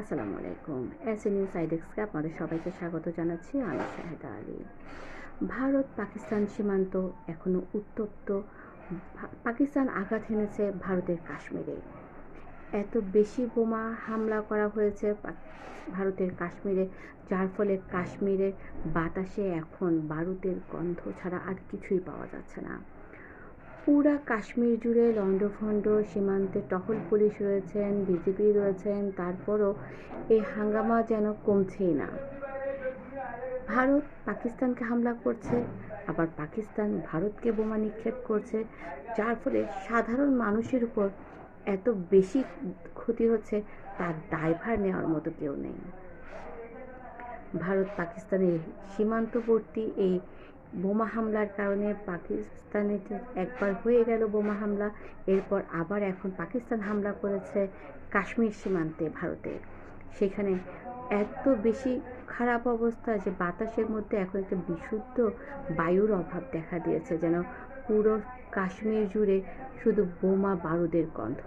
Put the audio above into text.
আসসালামু আলাইকুম S A news আইডেক্সকে আপনাদের সবাইকে স্বাগত জানাচ্ছি। আমি শাহেদা আলী। ভারত পাকিস্তান সীমান্ত এখনও উত্তপ্ত। পাকিস্তান আঘাত হেনেছে ভারতের কাশ্মীরে। এত বেশি বোমা হামলা করা হয়েছে ভারতের কাশ্মীরে, যার ফলে কাশ্মীরের বাতাসে এখন বারুদের গন্ধ ছাড়া আর কিছুই পাওয়া যাচ্ছে না। পুরা কাশ্মীর জুড়ে লণ্ডভণ্ড সীমান্তে টহল পুলিশ রয়েছেন বিজেপি রয়েছেন, তারপরও এই হাঙ্গামা যেন কমছেই না। ভারত পাকিস্তানকে হামলা করছে, আবার পাকিস্তান ভারতকে বোমা নিক্ষেপ করছে, যার ফলে সাধারণ মানুষের উপর এত বেশি ক্ষতি হচ্ছে, তার দায়ভার নেওয়ার মতো কেউ নেই। ভারত পাকিস্তানের সীমান্তবর্তী এই বোমা হামলার কারণে পাকিস্তানে একবার হয়ে গেল বোমা হামলা, এরপর আবার এখন পাকিস্তান হামলা করেছে কাশ্মীর সীমান্তে ভারতে। সেখানে এত বেশি খারাপ অবস্থা যে বাতাসের মধ্যে এখন একটা বিশুদ্ধ বায়ুর অভাব দেখা দিয়েছে যেন পুরো কাশ্মীর জুড়ে শুধু বোমা বারুদের গন্ধ।